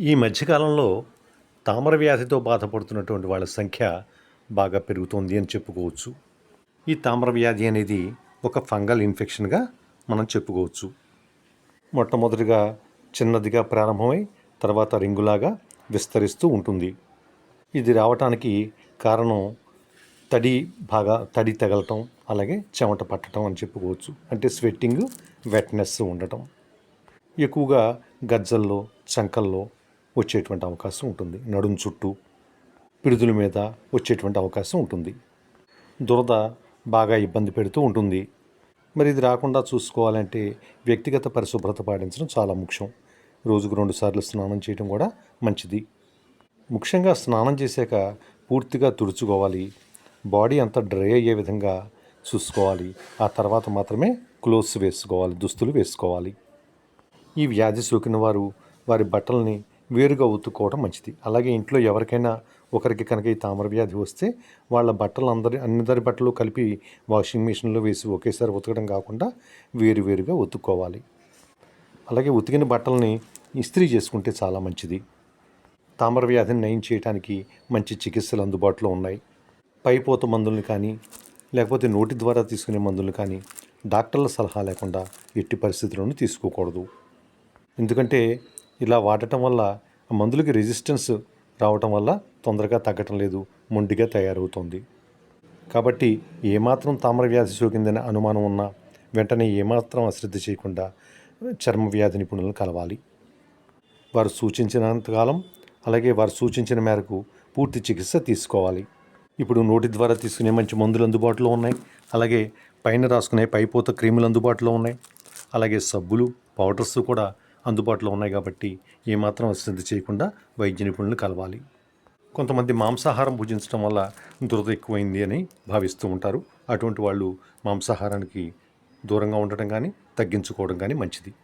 ఈ మధ్యకాలంలో తామర వ్యాధితో బాధపడుతున్నటువంటి వాళ్ళ సంఖ్య బాగా పెరుగుతోంది అని చెప్పుకోవచ్చు. ఈ తామర వ్యాధి అనేది ఒక ఫంగల్ ఇన్ఫెక్షన్గా మనం చెప్పుకోవచ్చు. మొట్టమొదటిగా చిన్నదిగా ప్రారంభమై తర్వాత రింగులాగా విస్తరిస్తూ ఉంటుంది. ఇది రావటానికి కారణం తడి బాగా తడి తగలటం అలాగే చెమట పట్టడం అని చెప్పుకోవచ్చు. అంటే స్వెట్టింగ్ వెట్నెస్ ఉండటం. ఎక్కువగా గజ్జల్లో చంకల్లో వచ్చేటువంటి అవకాశం ఉంటుంది. నడుం చుట్టూ పిడుదుల మీద వచ్చేటువంటి అవకాశం ఉంటుంది. దురద బాగా ఇబ్బంది పెడుతూ ఉంటుంది. మరి ఇది రాకుండా చూసుకోవాలంటే వ్యక్తిగత పరిశుభ్రత పాటించడం చాలా ముఖ్యం. రోజుకు రెండు సార్లు స్నానం చేయడం కూడా మంచిది. ముఖ్యంగా స్నానం చేశాక పూర్తిగా తుడుచుకోవాలి. బాడీ అంతా డ్రై అయ్యే విధంగా చూసుకోవాలి. ఆ తర్వాత మాత్రమే క్లోత్స్ వేసుకోవాలి దుస్తులు వేసుకోవాలి. ఈ వ్యాధి సోకిన వారు వారి బట్టల్ని వేరుగా ఉతుక్కోవడం మంచిది. అలాగే ఇంట్లో ఎవరికైనా ఒకరికి కనుక ఈ తామర వ్యాధి వస్తే వాళ్ళ బట్టలు అందరి అందరి బట్టలు కలిపి వాషింగ్ మిషన్లో వేసి ఒకేసారి ఉతకడం కాకుండా వేరు వేరుగా ఉతుక్కోవాలి. అలాగే ఉతికిన బట్టలని ఇస్త్రీ చేసుకుంటే చాలా మంచిది. తామర వ్యాధిని నయం చేయడానికి మంచి చికిత్సలు అందుబాటులో ఉన్నాయి. పైపోత మందుల్ని కానీ లేకపోతే నోటి ద్వారా తీసుకునే మందులు కానీ డాక్టర్ల సలహా లేకుండా ఎట్టి పరిస్థితుల్లోనూ తీసుకోకూడదు. ఎందుకంటే ఇలా వాడటం వల్ల ఆ మందులకి రెసిస్టెన్స్ రావటం వల్ల తొందరగా తగ్గటం లేదు మొండిగా తయారవుతుంది. కాబట్టి ఏమాత్రం తామర వ్యాధి సోకిందనే అనుమానం ఉన్నా వెంటనే ఏమాత్రం అశ్రద్ధ చేయకుండా చర్మ వ్యాధి నిపుణులను కలవాలి. వారు సూచించినంతకాలం అలాగే వారు సూచించిన మేరకు పూర్తి చికిత్స తీసుకోవాలి. ఇప్పుడు నోటి ద్వారా తీసుకునే మంచి మందులు అందుబాటులో ఉన్నాయి. అలాగే పైన రాసుకునే పైపోత క్రీములు అందుబాటులో ఉన్నాయి. అలాగే సబ్బులు పౌడర్స్ కూడా అందుబాటులో ఉన్నాయి కాబట్టి ఏమాత్రం అశ్రద్ధ చేయకుండా వైద్య నిపుణులను కలవాలి. కొంతమంది మాంసాహారం భుజించడం వల్ల దురద ఎక్కువైంది అని భావిస్తూ ఉంటారు. అటువంటి వాళ్ళు మాంసాహారానికి దూరంగా ఉండటం కానీ తగ్గించుకోవడం కానీ మంచిది.